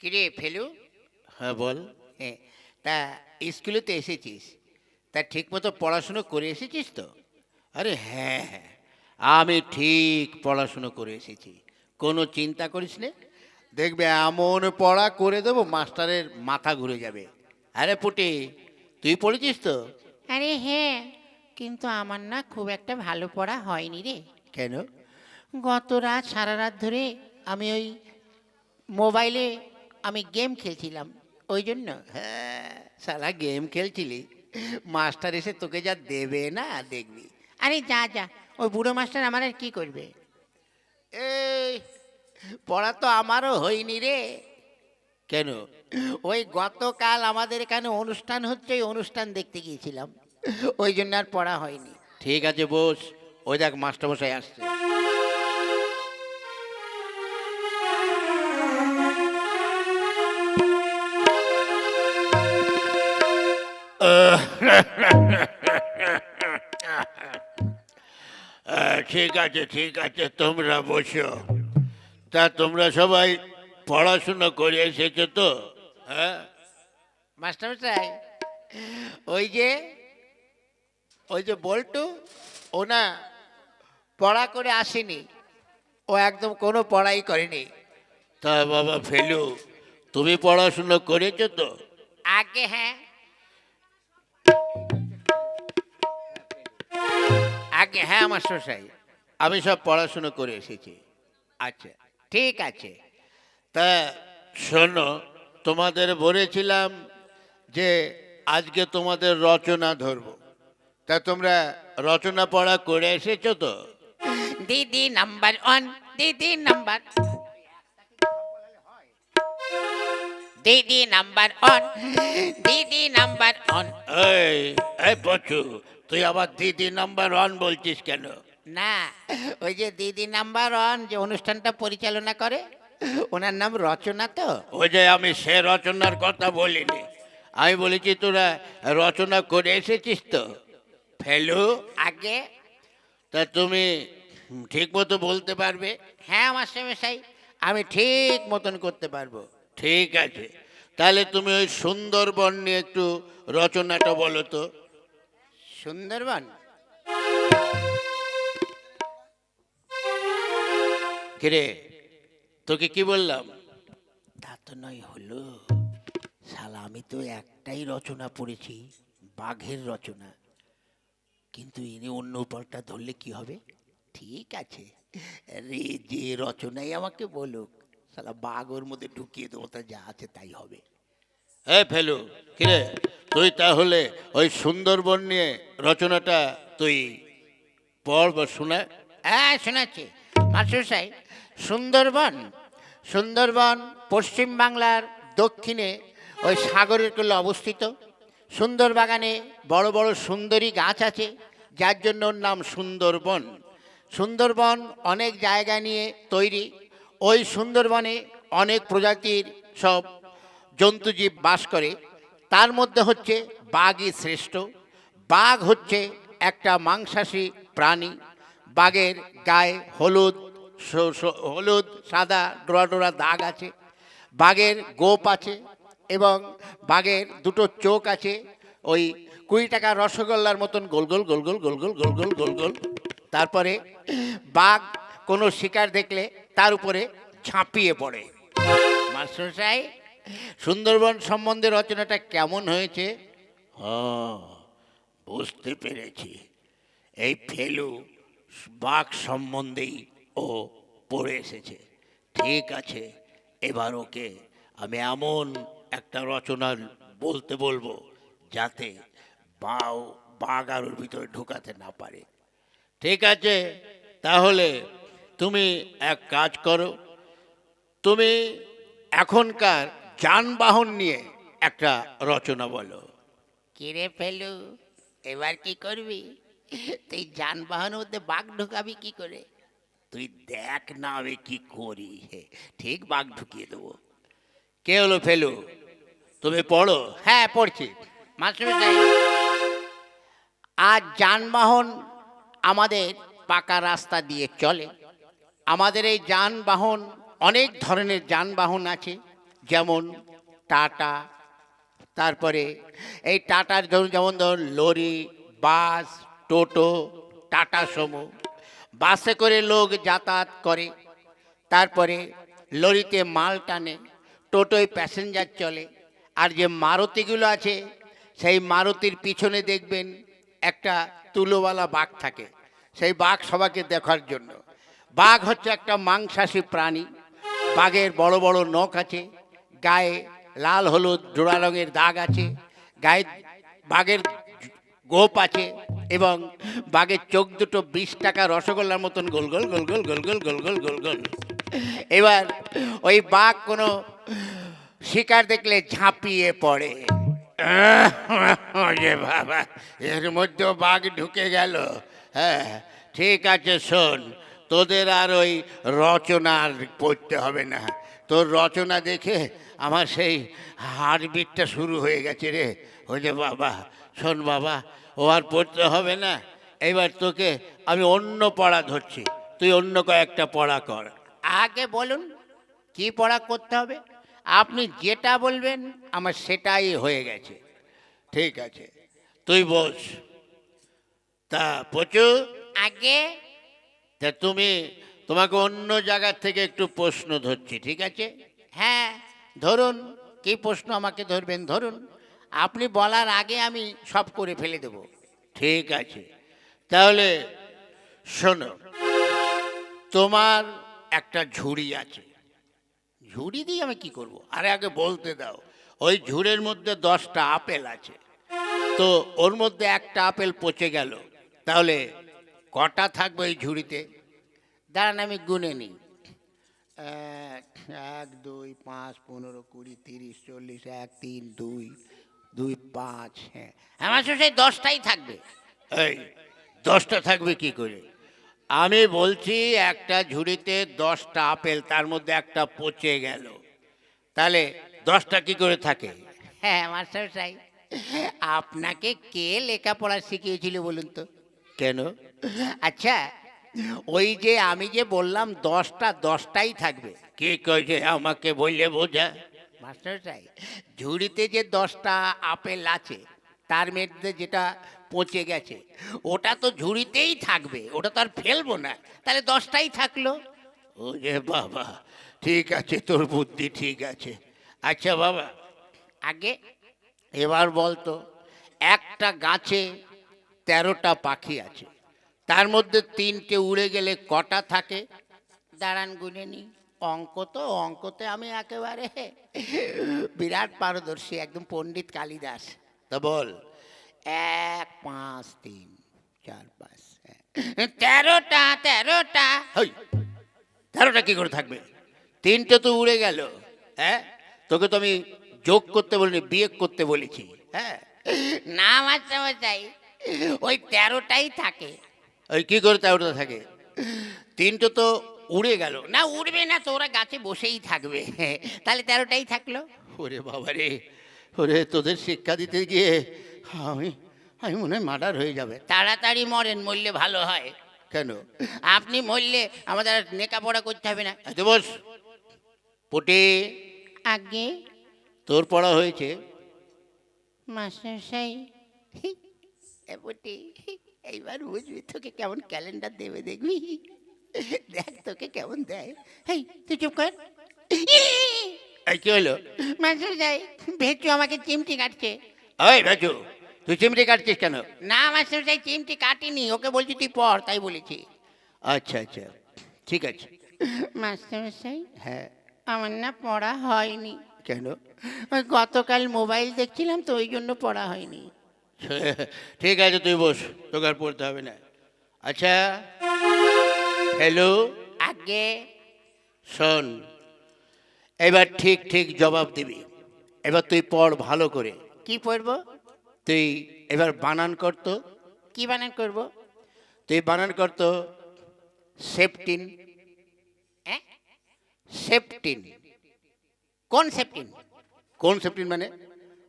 কিরে ফেলু? হ্যাঁ বল। হ্যাঁ তা স্কুলে তো এসেছিস? তা ঠিক মতো পড়াশুনো করে এসেছিস তো? আরে হ্যাঁ হ্যাঁ আমি ঠিক পড়াশুনো করে এসেছি। কোনো চিন্তা করিস নে। দেখবে এমন পড়া করে দেবো মাস্টারের মাথা ঘুরে যাবে। আরে পুটি তুই পড়েছিস তো? আরে হ্যাঁ কিন্তু আমার না খুব একটা ভালো পড়া হয়নি রে। কেন? গত রাত সারা রাত ধরে আমি ওই মোবাইলে আমি গেম খেলছিলাম ওই জন্য। হ্যাঁ সারা গেম খেলছিলি। মাস্টার এসে তোকে যা দেবে না দেখবি। আরে যা যা ওই বুড়ো মাস্টার আমার আর কি করবে? এই পড়া তো আমারও হয়নি রে। কেন? ওই গতকাল আমাদের এখানে অনুষ্ঠান হচ্ছে ওই অনুষ্ঠান দেখতে গিয়েছিলাম। ওই জন্য আর পড়া হয়নি। ঠিক আছে বস। ওই দেখ মাস্টারমশাই আসছে। ঠিক আছে ঠিক আছে তোমরা বসো। তা তোমরা সবাই পড়াশুনো করে এসেছ তো? হ্যাঁ? মাস্টারমশাই ওই যে ওই যে বল্টু ও না পড়া করে আসেনি। ও একদম কোনো পড়াই করেনি। তা বাবা ফেলু তুমি পড়াশুনো করেছ তো? আগে হ্যাঁ আগে হ্যাঁ মাস্টারমশাই আমি সব পড়াশুনো করে এসেছি। আচ্ছা ঠিক আছে। তা শোনো তোমাদের বলেছিলাম যে আজকে তোমাদের রচনা ধরবো। তা তোমরা রচনা পড়া করে এসেছ তো? দিদি নাম্বার ওয়ান দিদি নাম্বার দিদি নাম্বার ওয়ান দিদি নাম্বার ওয়ান। এই এই পচু তুই আবার দিদি নাম্বার ওয়ান বলছিস কেন? না ওই যে দিদি নাম্বার ওয়ান যে অনুষ্ঠানটা পরিচালনা করে ওনার নাম রচনা তো। ওই যে আমি সে রচনার কথা বলিনি। আমি বলেছি তোরা রচনা করে এসেছিস তো? ফেলু? আগে? তা তুমি ঠিক মতো বলতে পারবে? হ্যাঁ মাস্টারমশাই আমি ঠিক মতন করতে পারব। ঠিক আছে। তাহলে তুমি ওই সুন্দরবন নিয়ে একটু রচনাটা বলো তো। সুন্দরবন। কিরে তোকে কি বললাম? তা তো নয় হলো। শালা আমি তো একটাই রচনা পড়েছি বাঘের রচনা। কিন্তু ইনি অন্য পাল্টা ধরলে কি হবে? ঠিক আছে। রে যে রচনাই আমাকে বলুক শালা বাঘ ওর মধ্যে ঢুকিয়ে দেবো তা যা আছে তাই হবে। এ ফেলু, কিরে? তুই তাহলে ওই সুন্দরবন নিয়ে রচনাটা তুই পড় বা শোনা। হ্যাঁ শোনাচ্ছি মাস্টার সাহেব, সুন্দরবন সুন্দরবন পশ্চিম বাংলার দক্ষিণে ওই সাগরের কোলে অবস্থিত। সুন্দর বাগানে বড় বড় সুন্দরী গাছ আছে, যার জন্য ওর নাম সুন্দরবন। সুন্দরবন অনেক জায়গা নিয়ে তৈরি। ওই সুন্দরবনে অনেক প্রজাতির সব জন্তুজীব বাস করে, তার মধ্যে হচ্ছে বাঘই শ্রেষ্ঠ। বাঘ হচ্ছে একটা মাংসাশী প্রাণী। বাঘের গায়ে হলুদ হলুদ, সাদা, ডোরা ডোরা দাগ আছে। বাঘের গোপ আছে এবং বাঘের দুটো চোখ আছে। ওই কুড়ি টাকা রসগোল্লার মতন গোল গোল গোল গোল গোল গোল গোল গোল গোল গোল। তারপরে বাঘ কোনো শিকার দেখলে তার উপরে ঝাঁপিয়ে পড়ে। মাস্টার সাহেব সুন্দরবন সম্বন্ধে রচনাটা কেমন হয়েছে? হ্যাঁ বুঝতে পেরেছি। এই ফেলু বাঘ সম্বন্ধেই ও পড়ে এসেছে। ঠিক আছে, এবার ওকে আমি এমন একটা রচনা বলতে বলব যাতে বাও বাঘ আর ভিতরে ঢুকাতে না পারে। ঠিক আছে, তাহলে তুমি এক কাজ করো। তুমি এখনকার যানবাহন নিয়ে একটা রচনা বলো। কিরে ফেলু এবার কি করবি? তুই যানবাহনের মধ্যে বাঘ ঢুকাবি কি করে? তুই দেখ না আমি কি করি। হে, ঠিক বাঘ ঢুকিয়ে দেবো। কে হলো ফেলু? তুমি পড়ো? হ্যাঁ পড়ছি। মাস্টারমশাই আজ যানবাহন আমাদের পাকা রাস্তা দিয়ে চলে। আমাদের এই যানবাহন অনেক ধরনের যানবাহন আছে। যেমন টাটা, তারপরে এই টাটার ধরুন, যেমন ধরুন লরি, বাস, টোটো, টাটা সমো। বাসে করে লোক যাতায়াত করে, তারপরে লরিতে মাল টানে, টোটোয় প্যাসেঞ্জার চলে, আর যে মারুতিগুলো আছে, সেই মারুতির পিছনে দেখবেন একটা তুলোওয়ালা বাঘ থাকে। সেই বাঘ সবাইকে দেখার জন্য। বাঘ হচ্ছে একটা মাংসাশী প্রাণী। বাঘের বড় বড় নখ আছে গায়ে লাল হলুদ জোড়া রঙের দাগ আছে, গায়ে বাঘের গোপ আছে এবং বাঘের চোখ দুটো বিশ টাকা রসগোল্লার মতন গোল গোল গোল গোল গোল গোল গোল গোল গোল গোল। এবার ওই বাঘ কোনো শিকার দেখলে ঝাঁপিয়ে পড়ে। বাবা, এর মধ্যেও বাঘ ঢুকে গেল। হ্যাঁ ঠিক আছে, শোন, তোদের আর ওই রচনা আর পড়তে হবে না। তোর রচনা দেখে আমার সেই হাড়বিটটা শুরু হয়ে গেছে রে। ওই যে বাবা শোন বাবা ও আর পড়তে হবে না। এবার তোকে আমি অন্য পড়া ধরছি। তুই অন্য কয়েকটা পড়া কর। আগে বলুন কি পড়া করতে হবে? আপনি যেটা বলবেন আমার সেটাই হয়ে গেছে। ঠিক আছে তুই বস। তা প্রচুর আগে? তা তুমি তোমাকে অন্য জায়গার থেকে একটু প্রশ্ন ধরছি, ঠিক আছে? হ্যাঁ ধরুন, কি প্রশ্ন আমাকে ধরবেন? ধরুন, আপনি বলার আগে আমি সব করে ফেলে দেব। ঠিক আছে। তাহলে শোনো, তোমার একটা ঝুড়ি আছে। ঝুড়ি দিয়ে আমি কি করব? আরে আগে বলতে দাও, ওই ঝুড়ের মধ্যে দশটা আপেল আছে। তো ওর মধ্যে একটা আপেল পচে গেল। তাহলে কটা থাকবে ওই ঝুড়িতে? দাঁড়ান আমি গুনে নিই এক দুই পাঁচ পনেরো কুড়ি তিরিশ চল্লিশ এক তিন দুই দুই পাঁচ হ্যাঁ। আমার সেই দশটাই থাকবে। এই দশটা থাকবে কি করে? আমি বলছি একটা ঝুড়িতে দশটা আপেল তার মধ্যে একটা পচে গেল। তাহলে দশটা কি করে থাকে? হ্যাঁ মাস্টার সাহেব আপনাকে কে লেখাপড়া শিখিয়েছিল বলুন তো? কেন? আচ্ছা ওই যে আমি যে বললাম দশটা দশটাই থাকবে। কে কয়েছে আমাকে বললে বোঝা? মাস্টার সাহেব ঝুড়িতে যে দশটা আপেল আছে তার মধ্যে যেটা পচে গেছে ওটা তো ঝুড়িতেই থাকবে ওটা তো আর ফেলব না। তাহলে দশটাই থাকল। ও যে বাবা ঠিক আছে তোর বুদ্ধি ঠিক আছে। আচ্ছা বাবা। আগে এবার বলতো একটা গাছে তেরোটা পাখি আছে। তার মধ্যে তিনটে উড়ে গেলে কটা থাকে? দাঁড়ান গুনে নি। অঙ্ক তো, অঙ্কতে আমি একেবারে বিরাট পারদর্শী, একদম পণ্ডিত কালিদাস। তা বল, এক, পাঁচ, তিন, চার, পাঁচ। তেরোটা তেরোটা। তেরোটা কি করে থাকবে? তিনটে তো উড়ে গেল হ্যাঁ? তোকে তো আমি যোগ করতে বলিনি বিয়ে করতে বলেছি হ্যাঁ? না মাস্টার চাই ওই তেরোটাই থাকে। ওই কি করে তেরোটা থাকে? তিনটে তো উড়ে গেল। না উড়বে না তো ওরা গাছে বসেই থাকবে। তাহলে তেরোটাই থাকল? ওরে বাবা রে ওরে তোদের শিক্ষা দিতে গিয়ে আমি আমি মনে হয় মার্ডার হয়ে যাবে। তাড়াতাড়ি মরেন মরলে ভালো হয়। কেন? আপনি মরলে আমাদের আর লেখাপড়া করতে হবে না। এত বস। পুটি আগে তোর পড়া হয়েছে। মাস্টারমশাই। এ পুটি। এইবার বুঝবি তোকে কেমন ক্যালেন্ডার দেবে দেখবি? দেখ তোকে কেমন দেয়। হেই তুই চুপ কর। কি হলো? মাস্টারমশাই ভেচু আমাকে চিমটি কাটছে। ওই ভেচু তুই চিমটি কাটছিস কেন? না মাস্টারমশাই চিমটি কাটিনি। ওকে বলছি তুই পড় তাই বলেছি। আচ্ছা আচ্ছা ঠিক আছে। মাস্টারমশাই হ্যাঁ। আমার না পড়া হয়নি। কেন? ওই গতকাল মোবাইল দেখছিলাম তো ওই জন্য পড়া হয়নি। ঠিক আছে তুই বস তোকে আর পড়তে হবে না। আচ্ছা হ্যালো আগে। শোন এবার ঠিক ঠিক জবাব দিবি। এবার তুই পড় ভালো করে। কি পড়ব? তুই এবার বানান করতো কি বানান করব? তুই বানান করতো সেফটিন সেফটিন কোন সেফটিন কোন সেফটিন মানে?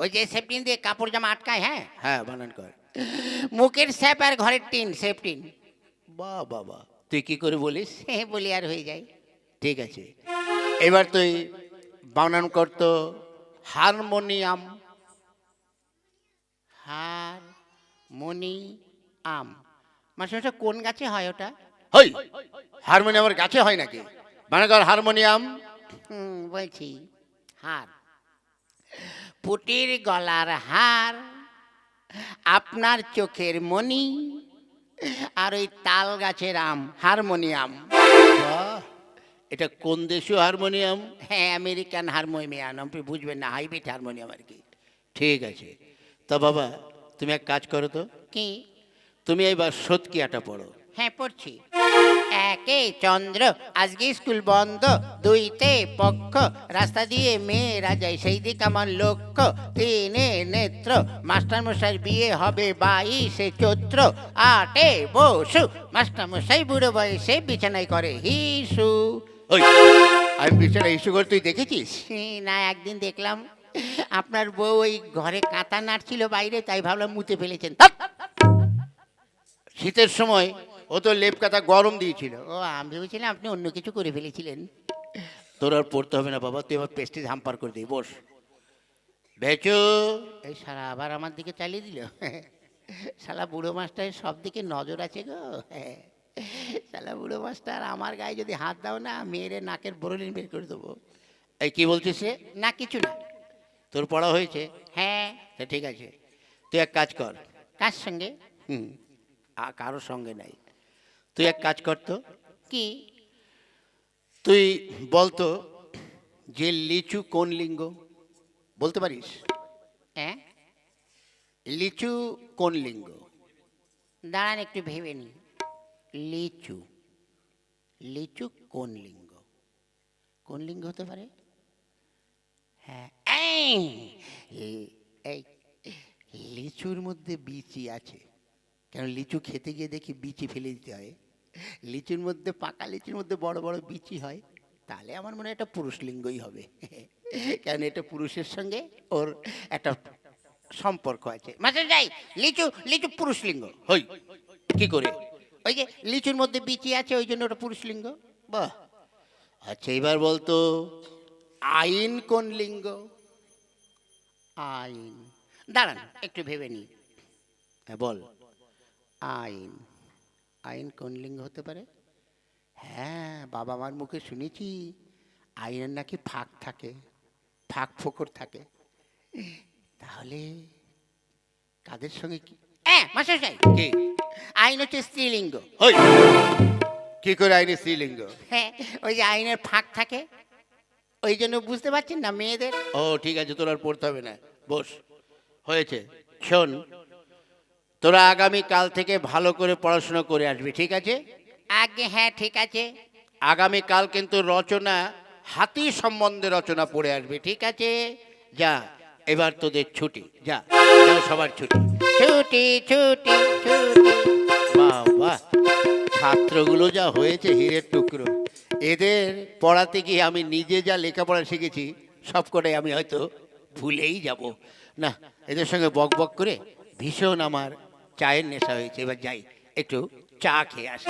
ওই যে সেফটিন দিয়ে কাপড় জামা আটকায় হ্যাঁ? হ্যাঁ বানান কর। মুখের স্যাপ আর ঘরের টিন সেফটিন। বা বাবা তুই কি করে বলিস? হ্যাঁ বলি আর হয়ে যায়। ঠিক আছে। এবার তুই বানান করতো হারমোনিয়াম। হার মনি আম মাস্টারমশাই কোন গাছে হয় ওটা? হই! হারমোনিয়ামের গাছে হয় নাকি? মানে কর হারমোনিয়াম। হুম বলছি। হার। পুটির গলার হার আপনার চোখের মণি আর ওই তাল গাছের আম হারমোনিয়াম। এটা কোন দেশীয় হারমোনিয়াম? হ্যাঁ আমেরিকান হারমোনিয়াম আপনি বুঝবেন না হাইব্রিড হারমোনিয়াম আর কি। ঠিক আছে। তা বাবা তুমি এক কাজ করো তো। কি? তুমি এইবার সৎকিয়াটা পড়ো। হ্যাঁ পড়ছি। একে চন্দ্র আজকে স্কুল বন্ধ দুইতে পক্ষ রাস্তা দিয়ে মেয়েরা যায় সেই দিক আমার লক্ষ্য তিনে নেত্র মাস্টারমশাইয়ের বিয়ে হবে বাইশে চৈত্র আটে বসু মাস্টারমশাই বুড়ো বয়সে বিছানায় করে হিসু। ওই। আমি বিছানা ইস্যু করে তুই দেখেছিস? না একদিন দেখলাম আপনার বউ ওই ঘরে কাঁথা নাড়ছিল বাইরে তাই ভাবলাম মুতে ফেলেছেন। শীতের সময় ও তো লেপ কাতা গরম দিয়েছিল। ও আমি ভেবেছিলাম আপনি অন্য কিছু করে ফেলেছিলেন। তোর আর পড়তে হবে না বাবা তুই আমার পেস্টিজ হাম্পার করে দিই বস। বেচু। এই সারা আবার আমার দিকে চালিয়ে দিল? শালা বুড়ো মাস্টারের সব দিকে নজর আছে গো। শালা বুড়ো মাস্টার আমার গায়ে যদি হাত দাও না মেয়েরে নাকের বরলিন বের করে দেবো। এই কি বলছিস রে? না কিছু না। তোর পড়া হয়েছে? হ্যাঁ। ঠিক আছে। তুই এক কাজ কর। কার সঙ্গে? হুম। আর কারোর সঙ্গে নাই। তুই এক কাজ কর তো। কি? তুই বলতো যে লিচু কোন লিঙ্গ? বলতে পারিস? হ্যাঁ লিচু কোন লিঙ্গ? দাঁড়ান একটু ভেবে নি লিচু। লিচু কোন লিঙ্গ? কোন লিঙ্গ হতে পারে? হ্যাঁ। এই, এই লিচুর মধ্যে বিচি আছে। কেন লিচু খেতে গিয়ে দেখি বিচি ফেলে দিতে হয়। লিচুর মধ্যে পাকা লিচুর মধ্যে বড় বড় বিচি হয় তাহলে আমার মনে হয় এটা পুরুষ লিঙ্গই হবে। কারণ এটা পুরুষের সঙ্গে ওর একটা সম্পর্ক আছে। মাস্টার যাই লিচু লিচু পুরুষ লিঙ্গ। হই কি করে? ওই যে লিচুর মধ্যে বিচি আছে ওই জন্য ওটা পুরুষ লিঙ্গ। বাহ! আচ্ছা এবার বলতো আইন কোন লিঙ্গ? আইন। দাঁড়ান একটু ভেবে নি হ্যাঁ বল। আইন। আইন কোন লিঙ্গ হতে পারে? হ্যাঁ বাবা মার মুখে শুনেছি আইনের নাকি ফাঁক থাকে ফাঁক ফোকর থাকে। তাহলে কাদের সঙ্গে কি? হ্যাঁ মাস্টার সাহেব! কি? আইন হচ্ছে স্ত্রীলিঙ্গ। হই! কি করে আইনে স্ত্রীলিঙ্গ? হ্যাঁ ওই যে আইনের ফাঁক থাকে ওই জন্য বুঝতে পারছেন না মেয়েদের? ও ঠিক আছে তোর আর পড়তে হবে না। বস হয়েছে। শোন তোরা আগামী কাল থেকে ভালো করে পড়াশোনা করে আসবি ঠিক আছে? আগে হ্যাঁ ঠিক আছে। আগামী কাল কিন্তু রচনা হাতি সম্বন্ধে রচনা পড়ে আসবি ঠিক আছে? যা এবার তোদের ছুটি যা সবার ছুটি। ছুটি ছুটি ছুটি। বাহ বাহ ছাত্রগুলো যা হয়েছে হীরের টুকরো এদের পড়াতে গিয়ে আমি নিজে যা লেখাপড়া শিখেছি সব কটাই আমি হয়তো ভুলেই যাব। না এদের সঙ্গে বক বক করে ভীষণ আমার চায়ের নেশা হয়েছে এবার যাই একটু চা খেয়ে আসি।